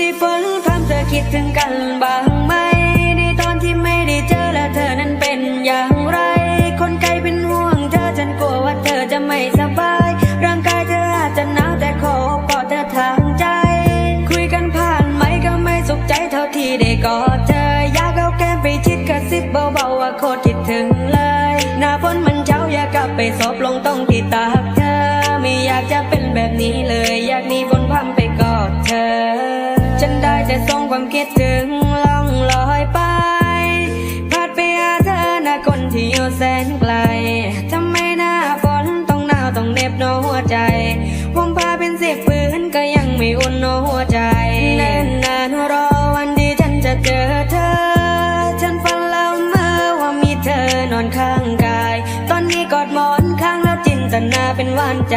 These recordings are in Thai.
ที่ฝืนคิดถึงกันบ้างไหม ในตอนที่ไม่ได้เจอและเธอนั้นเป็นอย่างไร คนไกลเป็นห่วงเธอฉันกลัวว่าเธอจะไม่สบาย ร่างกายเธออาจจะหนาวแต่ขอกอดเธอทางใจ คุยกันผ่านไหมก็ไม่สุขใจเท่าที่ได้กอดเธอ อยากเอาแก้มไปชิดกระซิบเบาๆว่าโคตรคิดถึงเลย หน้าฝนมันเช้าอยากกลับไปซบลงตรงที่ตากเธอ ไม่อยากจะเป็นแบบนี้เลย อยากหนีฝนพรำ ความคิดถึงล่องลอยไป พัดไปหาเธอหน้าคนที่อยู่แสนไกลทำไมหน้าฝนต้องหนาวต้องเหน็บโนหัวใจผมพาเป็นสียปืนก็ยังไม่อุ่นโนหัวใจแน่นนานรอวันที่ฉันจะเจอเธอ ฉันฝันแล้วเมื่อว่ามีเธอนอนข้างกาย ตอนนี้กอดหมอนข้างแล้วจินตนาเป็นหวานใจ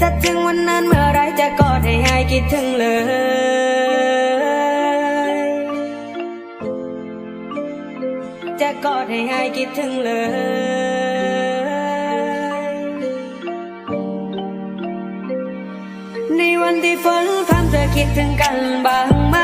ถ้าถึงวันนั้นเมื่อไรจะกอดให้หายคิดถึงเลย จะกอดให้หายคิดถึงเลย ในวันที่ฝนพรำเธอคิดถึงกันบ้างไหม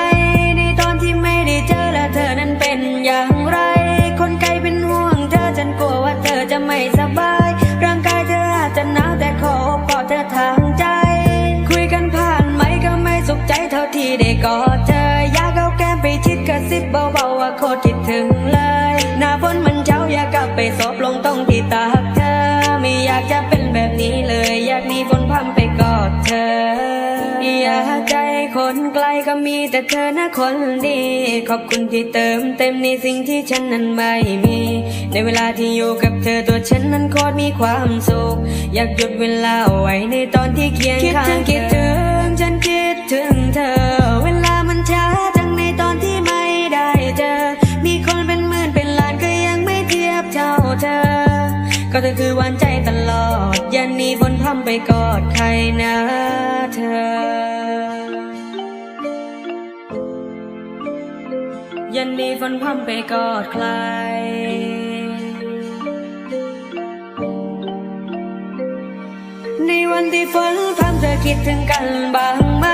ซบลงตรงที่ตากเธอ ไม่อยากจะเป็นแบบนี้เลย อยากหนีฝนพรำไปกอดเธอ อยากใจคนไกลก็มีแต่เธอนะคนดี ขอบคุณที่เติมเต็มในสิ่งที่ฉันนั้นไม่มี ในเวลาที่อยู่กับเธอตัวฉันนั้นโคตรมีความสุข อยากหยุดเวลาเอาไว้ในตอนที่เคียงข้างคิดถึงฉันคิดถึงเธอ เธอ ก็เธอคือหวานใจตลอดย่าหนีฝนพรำไปกอดใครนะเธอย่าหนีฝนพรำไปกอดใครในวันที่ฝนพรำเธอคิดถึงกันบ้างไหม